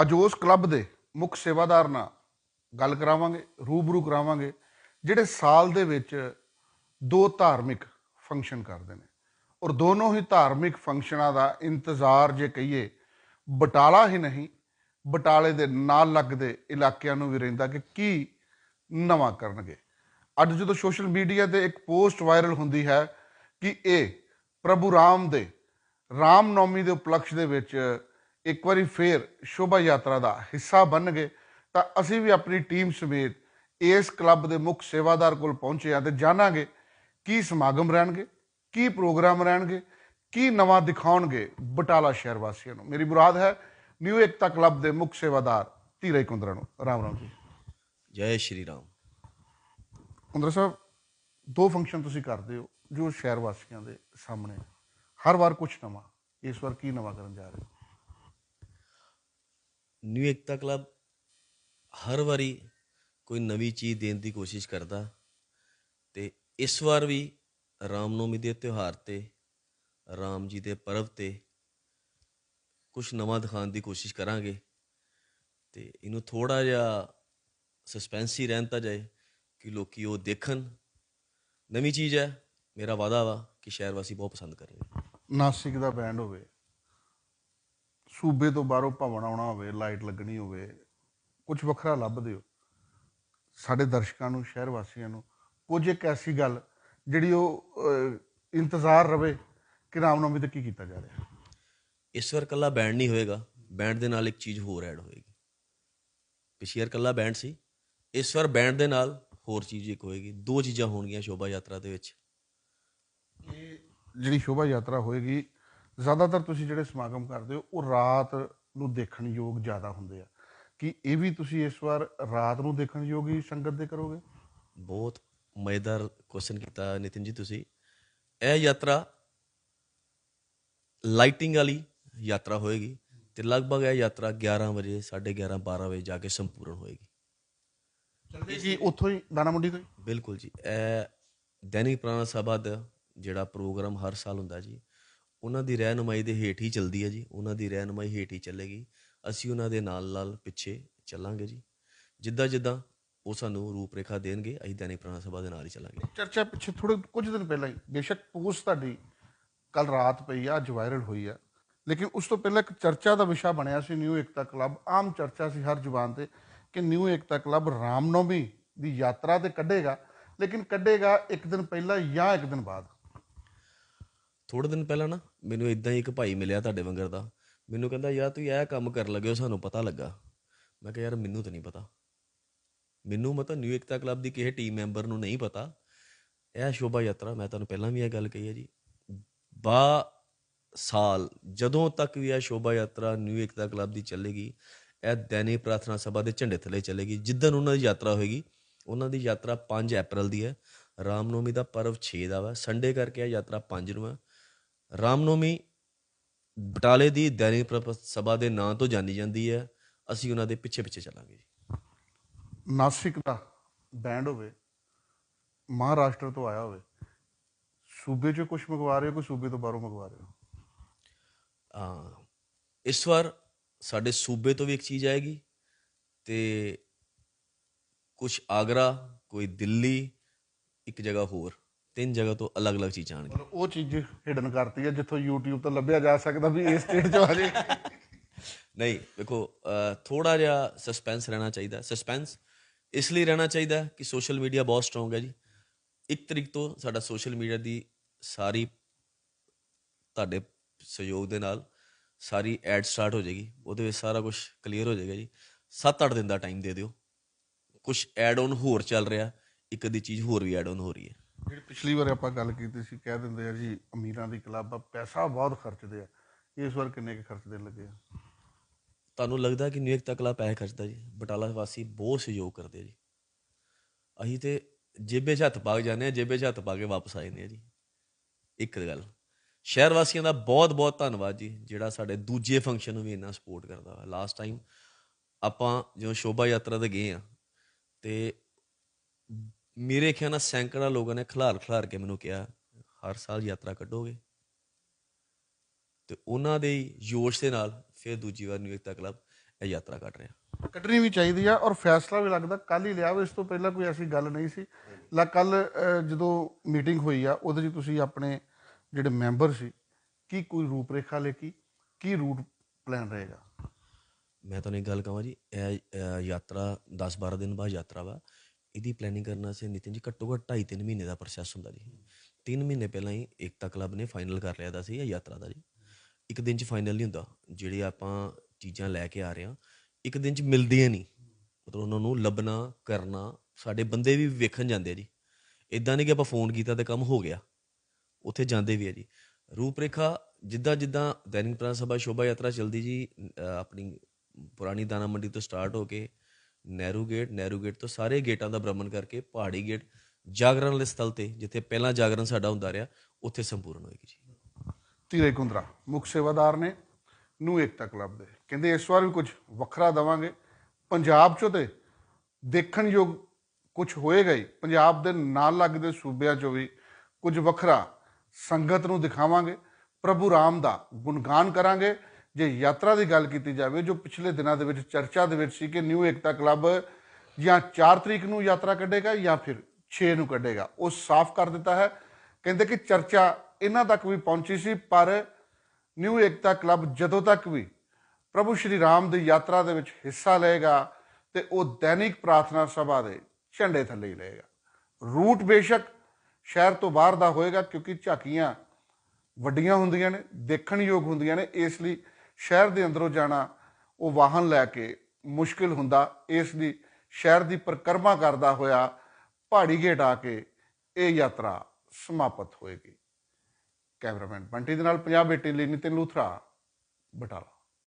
ਅੱਜ ਉਸ ਕਲੱਬ ਦੇ ਮੁੱਖ ਸੇਵਾਦਾਰ ਨਾਲ ਗੱਲ ਕਰਾਵਾਂਗੇ, ਰੂਬਰੂ ਕਰਾਵਾਂਗੇ, ਜਿਹੜੇ ਸਾਲ ਦੇ ਵਿੱਚ ਦੋ ਧਾਰਮਿਕ ਫੰਕਸ਼ਨ ਕਰਦੇ ਨੇ। ਔਰ ਦੋਨੋਂ ਹੀ ਧਾਰਮਿਕ ਫੰਕਸ਼ਨਾਂ ਦਾ ਇੰਤਜ਼ਾਰ ਜੇ ਕਹੀਏ, ਬਟਾਲਾ ਹੀ ਨਹੀਂ, ਬਟਾਲੇ ਦੇ ਨਾਲ ਲੱਗਦੇ ਇਲਾਕਿਆਂ ਨੂੰ ਵੀ ਰਹਿੰਦਾ ਕਿ ਕੀ ਨਵਾਂ ਕਰਨਗੇ। ਅੱਜ ਜਦੋਂ ਸੋਸ਼ਲ ਮੀਡੀਆ ਤੇ ਇੱਕ ਪੋਸਟ ਵਾਇਰਲ ਹੁੰਦੀ ਹੈ ਕਿ ਇਹ ਪ੍ਰਭੂ ਰਾਮ ਦੇ, ਰਾਮ ਨੌਮੀ ਦੇ ਉਪਲਕਸ਼ ਦੇ ਵਿੱਚ ਇੱਕ ਵਾਰੀ ਫੇਰ ਸ਼ੋਭਾ ਯਾਤਰਾ ਦਾ ਹਿੱਸਾ ਬਣਨਗੇ ਤਾਂ ਅਸੀਂ ਵੀ ਆਪਣੀ ਟੀਮ ਸਮੇਤ ਇਸ ਕਲੱਬ ਦੇ ਮੁੱਖ ਸੇਵਾਦਾਰ ਕੋਲ ਪਹੁੰਚੇ ਹਾਂ ਤੇ ਜਾਣਾਂਗੇ ਕੀ ਸਮਾਗਮ ਰਹਿਣਗੇ ਕੀ ਪ੍ਰੋਗਰਾਮ ਰਹਿਣਗੇ ਕੀ ਨਵਾਂ ਦਿਖਾਉਣਗੇ ਬਟਾਲਾ ਸ਼ਹਿਰ ਵਾਸੀਆਂ ਨੂੰ। ਮੇਰੀ ਮੁਰਾਦ ਹੈ ਨਿਊ ਏਕਤਾ ਕਲੱਬ ਦੇ ਮੁੱਖ ਸੇਵਾਦਾਰ ਧੀਰੇ ਕੁੰਦਰਾ ਨੂੰ। ਰਾਮ ਰਾਮ ਜੀ। ਜੈ ਸ਼੍ਰੀ ਰਾਮ। ਕੁੰਦਰਾ ਸਾਹਿਬ ਦੋ ਫੰਕਸ਼ਨ ਤੁਸੀਂ ਕਰਦੇ ਹੋ ਜੋ ਸ਼ਹਿਰ ਵਾਸੀਆਂ ਦੇ ਸਾਹਮਣੇ। ਹਰ ਵਾਰ ਕੁਝ ਨਵਾਂ ਇਸ ਵਾਰ ਕੀ ਨਵਾਂ ਕਰਨ ਜਾ ਰਹੇ ਹੋ? ਨਿਊ ਏਕਤਾ ਕਲੱਬ ਹਰ ਵਾਰੀ ਕੋਈ ਨਵੀਂ ਚੀਜ਼ ਦੇਣ ਦੀ ਕੋਸ਼ਿਸ਼ ਕਰਦਾ ਤੇ ਇਸ ਵਾਰ ਵੀ ਰਾਮਨੌਮੀ ਦੇ ਤਿਉਹਾਰ ਤੇ, ਰਾਮ ਜੀ ਦੇ ਪਰਵ ਤੇ ਕੁਝ ਨਵਾਂ ਦਿਖਾਉਣ ਦੀ ਕੋਸ਼ਿਸ਼ ਕਰਾਂਗੇ ਤੇ ਇਹਨੂੰ ਥੋੜਾ ਜਿਹਾ ਸਸਪੈਂਸ ਹੀ ਰਹਿਣ ਤਾਂ ਜਾਏ ਕਿ ਲੋਕੀ ਉਹ ਦੇਖਣ। ਨਵੀਂ ਚੀਜ਼ ਹੈ, ਮੇਰਾ ਵਾਅਦਾ ਵਾ ਕਿ ਸ਼ਹਿਰ ਵਾਸੀ ਬਹੁਤ ਪਸੰਦ ਕਰਨਗੇ। ਨਾਸਿਕ ਦਾ ਬੈਂਡ ਹੋਵੇ। ਸੂਬੇ ਤੋਂ ਬਾਹਰੋਂ ਭਵਨ ਆਉਣਾ ਹੋਵੇ ਲਾਈਟ ਲੱਗਣੀ ਹੋਵੇ ਕੁਝ ਵੱਖਰਾ ਲੱਭਦੇ ਹੋ। ਸਾਡੇ ਦਰਸ਼ਕਾਂ ਨੂੰ ਸ਼ਹਿਰ ਵਾਸੀਆਂ ਨੂੰ ਕੁਝ ਇੱਕ ਐਸੀ ਗੱਲ ਜਿਹੜੀ ਉਹ ਇੰਤਜ਼ਾਰ ਰਵੇ ਕਿ ਰਾਮਨੌਮੀ ਤੇ ਕੀ ਕੀਤਾ ਜਾ ਰਿਹਾ। ਇਸ ਵਾਰ ਕੱਲਾ ਬੈਂਡ ਨਹੀਂ ਹੋਏਗਾ ਬੈਂਡ ਦੇ ਨਾਲ ਇੱਕ ਚੀਜ਼ ਹੋਰ ਐਡ ਹੋਏਗੀ। ਪਿਛਲੀ ਵਾਰ ਕੱਲਾ ਬੈਂਡ ਸੀ ਇਸ ਵਾਰ ਬੈਂਡ ਦੇ ਨਾਲ ਹੋਰ ਚੀਜ਼ ਇੱਕ ਹੋਏਗੀ। ਦੋ ਚੀਜ਼ਾਂ ਹੋਣਗੀਆਂ ਸ਼ੋਭਾ ਯਾਤਰਾ ਦੇ ਵਿੱਚ। ਇਹ ਜਿਹੜੀ ਸ਼ੋਭਾ ਯਾਤਰਾ ਹੋਏਗੀ ਜ਼ਿਆਦਾਤਰ ਤੁਸੀਂ ਜਿਹੜੇ ਸਮਾਗਮ ਕਰਦੇ ਹੋ ਉਹ ਰਾਤ ਨੂੰ ਦੇਖਣ ਯੋਗ ਜ਼ਿਆਦਾ ਹੁੰਦੇ ਆ। ਕਿ ਇਹ ਵੀ ਤੁਸੀਂ ਇਸ ਵਾਰ ਰਾਤ ਨੂੰ ਦੇਖਣ ਯੋਗ ਹੀ ਸੰਗਤ ਦੇ ਕਰੋਗੇ? ਬਹੁਤ ਮਜ਼ੇਦਾਰ ਕੁਐਸਚਨ ਕੀਤਾ ਨਿਤਿਨ ਜੀ ਤੁਸੀਂ। ਇਹ ਯਾਤਰਾ ਲਾਈਟਿੰਗ ਵਾਲੀ ਯਾਤਰਾ ਹੋਏਗੀ ਤੇ ਲਗਭਗ ਇਹ ਯਾਤਰਾ 11 ਵਜੇ 11:30 12 ਵਜੇ ਜਾ ਕੇ ਸੰਪੂਰਨ ਹੋਏਗੀ। ਚਲਦੇ ਜੀ ਉੱਥੋਂ ਹੀ ਦਾਣਾ ਮੰਡੀ ਤੋਂ ਬਿਲਕੁਲ ਜੀ। ਇਹ ਦੈਨਿਕ ਪ੍ਰਾਣਾ ਸਭਾ ਦਾ ਜਿਹੜਾ ਪ੍ਰੋਗਰਾਮ ਹਰ ਸਾਲ ਹੁੰਦਾ ਜੀ ਉਹਨਾਂ ਦੀ ਰਹਿਨੁਮਾਈ ਦੇ ਹੇਠ ਹੀ ਚੱਲਦੀ ਹੈ ਜੀ, ਉਹਨਾਂ ਦੀ ਰਹਿਨੁਮਾਈ ਹੇਠ ਹੀ ਚੱਲੇਗੀ। ਅਸੀਂ ਉਹਨਾਂ ਦੇ ਨਾਲ ਨਾਲ ਪਿੱਛੇ ਚੱਲਾਂਗੇ ਜੀ। ਜਿੱਦਾਂ ਜਿੱਦਾਂ ਉਹ ਸਾਨੂੰ ਰੂਪਰੇਖਾ ਦੇਣਗੇ, ਅਸੀਂ ਦੈਨਿਕ ਪ੍ਰਾਣਾ ਸਭਾ ਦੇ ਨਾਲ ਹੀ ਚੱਲਾਂਗੇ। ਚਰਚਾ ਪਿੱਛੇ ਥੋੜੇ ਕੁਝ ਦਿਨ ਪਹਿਲਾਂ ਹੀ, ਬੇਸ਼ੱਕ ਪੋਸਟ ਤੁਹਾਡੀ ਕੱਲ ਰਾਤ ਪਈ ਆ, ਅੱਜ ਵਾਇਰਲ ਹੋਈ ਆ। ਲੇਕਿਨ ਉਸ ਤੋਂ ਪਹਿਲਾਂ ਇੱਕ ਚਰਚਾ ਦਾ ਵਿਸ਼ਾ ਬਣਿਆ ਸੀ ਨਿਊ ਏਕਤਾ ਕਲੱਬ ਆਮ ਚਰਚਾ ਸੀ ਹਰ ਜ਼ੁਬਾਨ ਤੇ ਕਿ ਨਿਊ ਏਕਤਾ ਕਲੱਬ ਰਾਮਨੌਮੀ ਦੀ ਯਾਤਰਾ ਤੇ ਕੱਢੇਗਾ। ਲੇਕਿਨ ਕੱਢੇਗਾ ਇੱਕ ਦਿਨ ਪਹਿਲਾਂ ਜਾਂ ਇੱਕ ਦਿਨ ਬਾਅਦ। ਥੋੜੇ ਦਿਨ ਪਹਿਲਾਂ ਨਾ ਮੈਨੂੰ ਇਦਾਂ ਹੀ ਇੱਕ ਭਾਈ ਮਿਲਿਆ ਤੁਹਾਡੇ ਵੰਗਰ ਦਾ। ਮੈਨੂੰ ਕਹਿੰਦਾ, ਯਾਰ ਤੁਸੀਂ ਇਹ ਕੰਮ ਕਰਨ ਲੱਗੇ ਹੋ, ਸਾਨੂੰ ਪਤਾ ਲੱਗਾ। ਮੈਂ ਕਿਹਾ, ਯਾਰ ਮੈਨੂੰ ਤਾਂ ਨਹੀਂ ਪਤਾ। ਮੈਨੂੰ ਮਤਲਬ ਨਿਊ ਏਕਤਾ ਕਲੱਬ ਦੀ ਕਿਸੇ ਟੀਮ ਮੈਂਬਰ ਨੂੰ ਨਹੀਂ ਪਤਾ। ਇਹ ਸ਼ੋਭਾ ਯਾਤਰਾ, ਮੈਂ ਤੁਹਾਨੂੰ ਪਹਿਲਾਂ ਵੀ ਇਹ ਗੱਲ ਕਹੀ ਹੈ ਜੀ। ਬਾ ਸਾਲ ਜਦੋਂ ਤੱਕ ਵੀ ਇਹ ਸ਼ੋਭਾ ਯਾਤਰਾ ਨਿਊ ਏਕਤਾ ਕਲੱਬ ਦੀ ਚੱਲੇਗੀ, ਇਹ ਦੈਨਿਕ ਪ੍ਰਾਰਥਨਾ ਸਭਾ ਦੇ ਝੰਡੇ ਥੱਲੇ ਚੱਲੇਗੀ। ਜਿੱਦਨ ਉਹਨਾਂ ਦੀ ਯਾਤਰਾ ਹੋਏਗੀ, ਉਹਨਾਂ ਦੀ ਯਾਤਰਾ 5 ਅਪ੍ਰੈਲ ਦੀ ਹੈ। ਰਾਮਨੌਮੀ ਦਾ ਪਰਵ 6 ਦਾ ਵਾ। ਸੰਡੇ ਕਰਕੇ ਇਹ ਯਾਤਰਾ 5 ਨੂੰ ਹੈ। ਰਾਮਨੌਮੀ ਬਟਾਲੇ ਦੀ ਦੈਨਿਕ ਸਭਾ ਦੇ ਨਾਂ ਤੋਂ ਜਾਣੀ ਜਾਂਦੀ ਹੈ। ਅਸੀਂ ਉਹਨਾਂ ਦੇ ਪਿੱਛੇ ਪਿੱਛੇ ਚੱਲਾਂਗੇ ਜੀ। ਨਾਸਿਕ ਦਾ ਬੈਂਡ ਹੋਵੇ ਮਹਾਰਾਸ਼ਟਰ ਤੋਂ ਆਇਆ ਹੋਵੇ ਸੂਬੇ 'ਚੋਂ ਕੁਝ ਮੰਗਵਾ ਰਹੇ ਹੋ ਕੋਈ ਸੂਬੇ ਤੋਂ ਬਾਹਰੋਂ ਮੰਗਵਾ ਰਹੇ ਹੋ? ਹਾਂ ਇਸ ਵਾਰ ਸਾਡੇ ਸੂਬੇ ਤੋਂ ਵੀ ਇੱਕ ਚੀਜ਼ ਆਏਗੀ ਤੇ ਕੁਝ ਆਗਰਾ ਕੋਈ ਦਿੱਲੀ ਇੱਕ ਜਗ੍ਹਾ ਹੋਰ। ਤਿੰਨ ਜਗ੍ਹਾ ਤੋਂ ਅਲੱਗ-ਅਲੱਗ ਚੀਜ਼ਾਂ ਆਣਗੀਆਂ। ਮਤਲਬ ਉਹ ਚੀਜ਼ ਹਿਡਨ ਕਰਤੀ ਹੈ ਜਿੱਥੋਂ YouTube ਤੋਂ ਲੱਭਿਆ ਜਾ ਸਕਦਾ ਵੀ ਇਸ ਸਟੇਟ 'ਚ ਆ ਜੇ ਨਹੀਂ ਵੇਖੋ ਥੋੜਾ ਜਿਹਾ ਸਸਪੈਂਸ ਰਹਿਣਾ ਚਾਹੀਦਾ। ਸਸਪੈਂਸ ਇਸ ਲਈ ਰਹਿਣਾ ਚਾਹੀਦਾ ਕਿ ਸੋਸ਼ਲ ਮੀਡੀਆ ਬਹੁਤ ਸਟਰੋਂਗ ਹੈ ਜੀ। ਇੱਕ ਤਰੀਕ ਤੋਂ ਸਾਡਾ ਸੋਸ਼ਲ ਮੀਡੀਆ ਦੀ ਸਾਰੀ ਤੁਹਾਡੇ ਸਹਿਯੋਗ ਦੇ ਨਾਲ ਸਾਰੀ ਐਡ ਸਟਾਰਟ ਹੋ ਜਾਏਗੀ। ਉਹਦੇ ਵਿੱਚ ਸਾਰਾ ਕੁਝ ਕਲੀਅਰ ਹੋ ਜਾਏਗਾ ਜੀ। 7-8 ਦਿਨ ਦਾ ਟਾਈਮ ਦੇ ਦਿਓ। ਕੁਝ ਐਡ ਆਨ ਹੋਰ ਚੱਲ ਰਿਹਾ। ਇੱਕ ਅੱਧੀ ਚੀਜ਼ ਹੋਰ ਵੀ ਐਡ ਆਨ ਹੋ ਰਹੀ ਹੈ। ਜਿਹੜੀ ਪਿਛਲੀ ਵਾਰ ਆਪਾਂ ਗੱਲ ਕੀਤੀ ਸੀ, ਕਹਿ ਦਿੰਦੇ ਆ ਜੀ, ਅਮੀਰਾਂ ਦੀ ਕਲੱਬ ਆ, ਪੈਸਾ ਬਹੁਤ ਖਰਚਦੇ ਆ। ਇਸ ਵਾਰ ਕਿੰਨੇ ਕੁ ਖਰਚ ਲੱਗੇ ਆ? ਤੁਹਾਨੂੰ ਲੱਗਦਾ ਕਿ ਨਿਊ ਏਕਤਾ ਕਲੱਬ ਪੈਸੇ ਖਰਚਦਾ ਜੀ? ਬਟਾਲਾ ਵਾਸੀ ਬਹੁਤ ਸਹਿਯੋਗ ਕਰਦੇ ਜੀ। ਅਸੀਂ ਤੇ ਜੇਬੇ 'ਚ ਹੱਥ ਪਾ ਕੇ ਜਾਂਦੇ ਆ, ਜੇਬੇ 'ਚ ਹੱਥ ਪਾ ਕੇ ਵਾਪਸ ਆ ਜਾਂਦੇ ਆ ਜੀ। ਇੱਕ ਗੱਲ, ਸ਼ਹਿਰ ਵਾਸੀਆਂ ਦਾ ਬਹੁਤ ਬਹੁਤ ਧੰਨਵਾਦ ਜੀ, ਜਿਹੜਾ ਸਾਡੇ ਦੂਜੇ ਫੰਕਸ਼ਨ ਨੂੰ ਵੀ ਇੰਨਾ ਸਪੋਰਟ ਕਰਦਾ ਵਾ। ਲਾਸਟ ਟਾਈਮ ਆਪਾਂ ਜਦੋਂ ਸ਼ੋਭਾ ਯਾਤਰਾ ਤੇ ਗਏ ਆ, ਤੇ ਮੇਰੇ ਖਿਆਲ ਨਾਲ ਸੈਂਕੜਾ ਲੋਕਾਂ ਨੇ ਖਿਲਾਰ ਖਿਲਾਰ ਕੇ ਮੈਨੂੰ ਕਿਹਾ ਹਰ ਸਾਲ ਯਾਤਰਾ ਕੱਢੋਗੇ? ਤੇ ਉਹਨਾਂ ਦੇ ਜੋਸ਼ ਦੇ ਨਾਲ ਫਿਰ ਦੂਜੀ ਵਾਰ ਨਿਊ ਏਕਤਾ ਕਲੱਬ ਇਹ ਯਾਤਰਾ ਕੱਢ ਰਿਹਾ। ਕੱਢਣੀ ਵੀ ਚਾਹੀਦੀ ਆ ਔਰ ਫੈਸਲਾ ਵੀ ਲੱਗਦਾ ਕੱਲ ਹੀ ਲਿਆ ਇਸ ਤੋਂ ਪਹਿਲਾਂ ਕੋਈ ਐਸੀ ਗੱਲ ਨਹੀਂ ਸੀ। ਲਾ ਕੱਲ ਜਦੋਂ ਮੀਟਿੰਗ ਹੋਈ ਆ ਉਹਦੇ 'ਚ ਤੁਸੀਂ ਆਪਣੇ ਜਿਹੜੇ ਮੈਂਬਰ ਸੀ ਕੀ ਕੋਈ ਰੂਪਰੇਖਾ ਲੈ ਕੀ ਕੀ ਰੂਟ ਪਲਾਨ ਰਹੇਗਾ? ਮੈਂ ਤੁਹਾਨੂੰ ਇੱਕ ਗੱਲ ਕਹਾਂ ਜੀ ਇਹ ਯਾਤਰਾ 10-12 ਦਿਨ ਬਾਅਦ ਯਾਤਰਾ ਵਾ ਇਹਦੀ ਪਲੈਨਿੰਗ ਕਰਨਾ ਸੀ ਨਿਤਿਨ ਜੀ ਘੱਟੋ ਘੱਟ 2.5-3 ਮਹੀਨੇ ਦਾ ਪ੍ਰੋਸੈਸ ਹੁੰਦਾ ਜੀ। 3 ਮਹੀਨੇ ਪਹਿਲਾਂ ਹੀ ਏਕਤਾ ਕਲੱਬ ਨੇ ਫਾਈਨਲ ਕਰ ਲਿਆ ਦਾ ਸੀ ਇਹ ਯਾਤਰਾ ਦਾ ਜੀ। ਇੱਕ ਦਿਨ 'ਚ ਫਾਈਨਲ ਨਹੀਂ ਹੁੰਦਾ। ਜਿਹੜੇ ਆਪਾਂ ਚੀਜ਼ਾਂ ਲੈ ਕੇ ਆ ਰਹੇ ਹਾਂ, ਇੱਕ ਦਿਨ 'ਚ ਮਿਲਦੀਆਂ ਨਹੀਂ। ਮਤਲਬ ਉਹਨਾਂ ਨੂੰ ਲੱਭਣਾ, ਕਰਨਾ, ਸਾਡੇ ਬੰਦੇ ਵੀ ਵੇਖਣ ਜਾਂਦੇ ਆ ਜੀ। ਇਦਾਂ ਨਹੀਂ ਕਿ ਆਪਾਂ ਫੋਨ ਕੀਤਾ ਤੇ ਕੰਮ ਹੋ ਗਿਆ। ਉੱਥੇ ਜਾਂਦੇ ਵੀ ਆ ਜੀ। ਰੂਪਰੇਖਾ, ਜਿੱਦਾਂ ਜਿੱਦਾਂ ਦੈਨਿਕ ਪ੍ਰਾਣ ਸਭਾ ਸ਼ੋਭਾ ਯਾਤਰਾ ਚੱਲਦੀ ਜੀ ਆਪਣੀ ਪੁਰਾਣੀ ਦਾਣਾ ਮੰਡੀ ਤੋਂ ਸਟਾਰਟ ਹੋ ਕੇ ਨਹਿਰੂ ਗੇਟ ਨਹਿਰੂ ਗੇਟ ਤੋਂ ਸਾਰੇ ਗੇਟਾਂ ਦਾ ਭ੍ਰਮਣ ਕਰਕੇ ਪਹਾੜੀ ਗੇਟ ਜਾਗਰਣ ਵਾਲੇ ਸਥਲ ਤੇ, ਜਿੱਥੇ ਪਹਿਲਾਂ ਜਾਗਰਣ ਸਾਡਾ ਹੁੰਦਾ ਰਿਹਾ, ਉੱਥੇ ਸੰਪੂਰਨ ਹੋਏਗੀ ਜੀ। ਧੀਰੇ ਕੁੰਦਰਾ, ਮੁੱਖ ਸੇਵਾਦਾਰ ਨੇ ਨੂੰ ਏਕਤਾ ਕਲੱਬ ਦੇ। ਕਹਿੰਦੇ ਇਸ ਵਾਰ ਵੀ ਕੁਝ ਵੱਖਰਾ ਦਵਾਂਗੇ। ਪੰਜਾਬ ਚੋਂ ਤੇ ਦੇਖਣਯੋਗ ਕੁਝ ਹੋਏਗਾ ਹੀ। ਪੰਜਾਬ ਦੇ ਨਾਲ ਲੱਗਦੇ ਸੂਬਿਆਂ ਚੋਂ ਵੀ ਕੁਝ ਵੱਖਰਾ ਸੰਗਤ ਨੂੰ ਦਿਖਾਵਾਂਗੇ। ਪ੍ਰਭੂ ਰਾਮ ਦਾ ਗੁਣਗਾਨ ਕਰਾਂਗੇ। ਜੇ ਯਾਤਰਾ ਦੀ ਗੱਲ ਕੀਤੀ ਜਾਵੇ, ਜੋ ਪਿਛਲੇ ਦਿਨਾਂ ਦੇ ਵਿੱਚ ਚਰਚਾ ਦੇ ਵਿੱਚ ਸੀ ਕਿ ਨਿਊ ਏਕਤਾ ਕਲੱਬ ਜਾਂ 4 ਤਰੀਕ ਨੂੰ ਯਾਤਰਾ ਕੱਢੇਗਾ ਜਾਂ ਫਿਰ 6 ਨੂੰ ਕੱਢੇਗਾ, ਉਹ ਸਾਫ਼ ਕਰ ਦਿੱਤਾ ਹੈ। ਕਹਿੰਦੇ ਕਿ ਚਰਚਾ ਇਹਨਾਂ ਤੱਕ ਵੀ ਪਹੁੰਚੀ ਸੀ, ਪਰ ਨਿਊ ਏਕਤਾ ਕਲੱਬ ਜਦੋਂ ਤੱਕ ਵੀ ਪ੍ਰਭੂ ਸ਼੍ਰੀ ਰਾਮ ਦੀ ਯਾਤਰਾ ਦੇ ਵਿੱਚ ਹਿੱਸਾ ਲਏਗਾ ਤੇ ਉਹ ਦੈਨਿਕ ਪ੍ਰਾਰਥਨਾ ਸਭਾ ਦੇ ਝੰਡੇ ਥੱਲੇ ਹੀ ਰਹੇਗਾ ਰੂਟ ਬੇਸ਼ੱਕ ਸ਼ਹਿਰ ਤੋਂ ਬਾਹਰ ਦਾ ਹੋਏਗਾ ਕਿਉਂਕਿ ਝਾਕੀਆਂ ਵੱਡੀਆਂ ਹੁੰਦੀਆਂ ਨੇ, ਦੇਖਣਯੋਗ ਹੁੰਦੀਆਂ ਨੇ, ਇਸ ਲਈ ਸ਼ਹਿਰ ਦੇ ਅੰਦਰੋਂ ਜਾਣਾ, ਉਹ ਵਾਹਨ ਲੈ ਕੇ ਮੁਸ਼ਕਿਲ ਹੁੰਦਾ। ਇਸ ਦੀ ਸ਼ਹਿਰ ਦੀ ਪਰਿਕਰਮਾ ਕਰਦਾ ਹੋਇਆ ਪਹਾੜੀ ਗੇਟ ਆ ਕੇ ਇਹ ਯਾਤਰਾ ਸਮਾਪਤ ਹੋਏਗੀ। ਕੈਮਰਾਮੈਨ ਬੰਟੀ ਦੇ ਨਾਲ ਪੰਜਾਬ 18 ਲਈ ਨਿਤਿਨ ਲੂਥਰਾ, ਬਟਾਲਾ।